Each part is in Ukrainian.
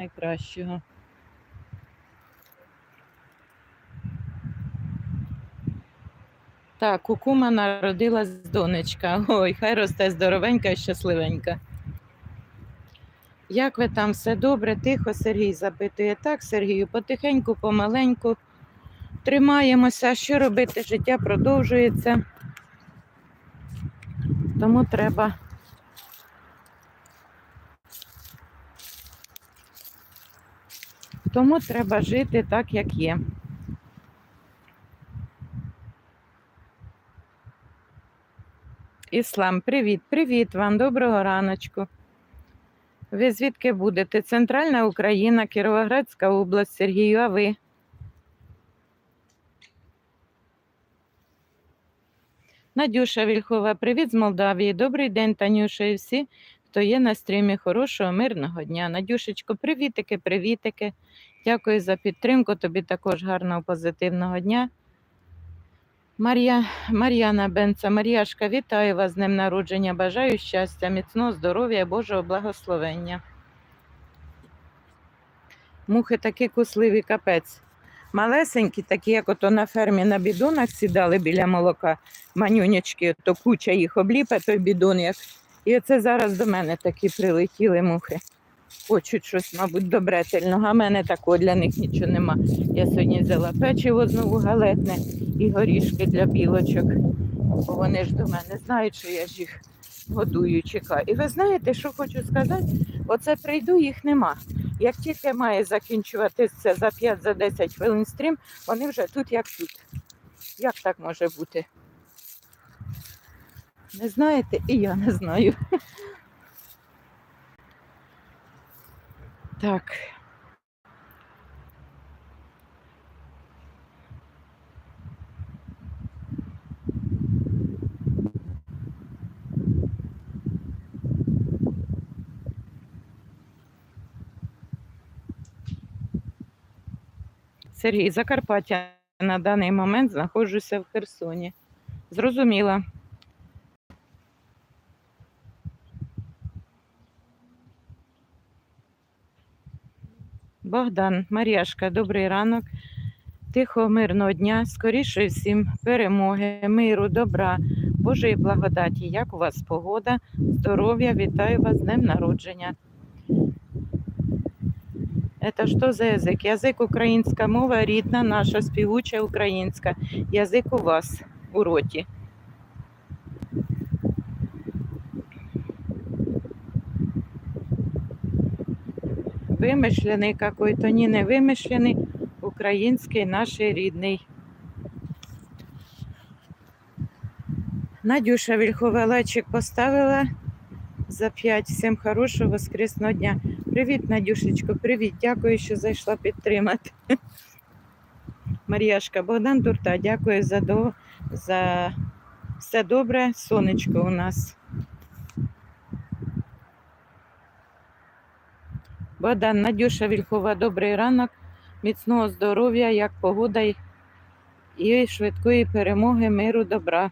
найкращого. Так, у кума народилась донечка. Ой, хай росте здоровенька і щасливенька. Як ви там все добре? Тихо Сергій запитує. Так, Сергію, потихеньку, помаленьку. Тримаємося, що робити? Життя продовжується. Тому треба. Тому треба жити так, як є. Іслам, привіт, привіт вам, доброго раночку. Ви звідки будете? Центральна Україна, Кіровоградська область, Сергію, а ви? Надюша Вільхова, привіт з Молдавії. Добрий день, Танюша, і всі, хто є на стрімі. Хорошого, мирного дня. Надюшечко, привітики, привітики. Дякую за підтримку. Тобі також гарного позитивного дня. Мар'я, Мар'яна Бенца, Мар'яшка, вітаю вас з днем народження. Бажаю щастя, міцного здоров'я, Божого благословення. Мухи такі кусливі, капець. Малесенькі, такі, як ото на фермі на бідонах сідали біля молока, манюнячки, то куча їх обліпе, той бідон як. І оце зараз до мене такі прилетіли мухи. Хочуть щось, мабуть, добретельного, а в мене такого для них нічого нема. Я сьогодні взяла печиво знову галетне і горішки для білочок. Бо вони ж до мене знають, що я ж їх годую, чекаю. І ви знаєте, що хочу сказати? Оце прийду, їх нема. Як тільки має закінчуватися за 5-10 хвилин стрім, вони вже тут як тут. Як так може бути? Не знаєте, і я не знаю. Так. Сергій, Закарпаття на даний момент знаходжуся в Херсоні. Зрозуміла. Богдан, Мар'яшка, добрий ранок. Тихого, мирного дня, скоріше всім перемоги, миру, добра, Божої благодаті. Як у вас погода, здоров'я, вітаю вас з днем народження. Это що за язик? Язик українська мова, рідна, наша співуча українська. Язик у вас у роті. Вимишлений какой-то, ні, не вимишлений, український наш рідний. Надюша Вільхова лайчик поставила за 5. Всім хорошого воскресного дня. Привіт, Надюшечко, привіт. Дякую, що зайшла підтримати. Мар'яшка, Богдан Турта, дякую за, до... за все добре. Сонечко у нас. Богдан, Надюша Вільхова, добрий ранок, міцного здоров'я, як погода і швидкої перемоги, миру, добра.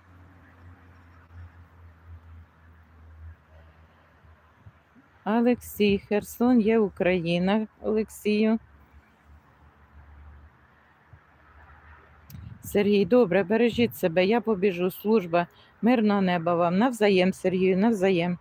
Олексій, Херсон є Україна, Олексію. Сергій, добре, бережіть себе, я побіжу, служба, мирного неба вам. Навзаєм, Сергію, навзаєм.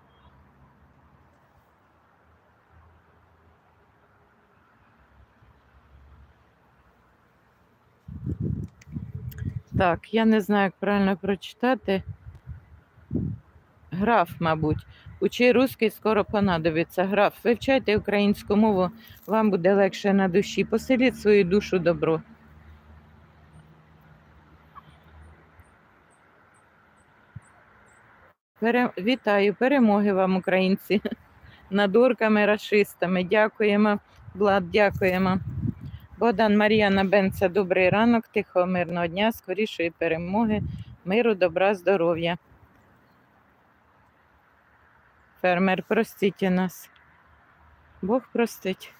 Так, я не знаю, як правильно прочитати. Граф, мабуть. Учи русский скоро понадобиться. Граф, вивчайте українську мову, вам буде легше на душі. Поселіть свою душу добро. Пере... Вітаю, перемоги вам, українці, над орками, расистами. Дякуємо, Влад, дякуємо. Богдан Мар'яна Бенца, добрий ранок, тихого, мирного дня, скорішої перемоги, миру, добра, здоров'я. Фермер, простіть нас. Бог простить.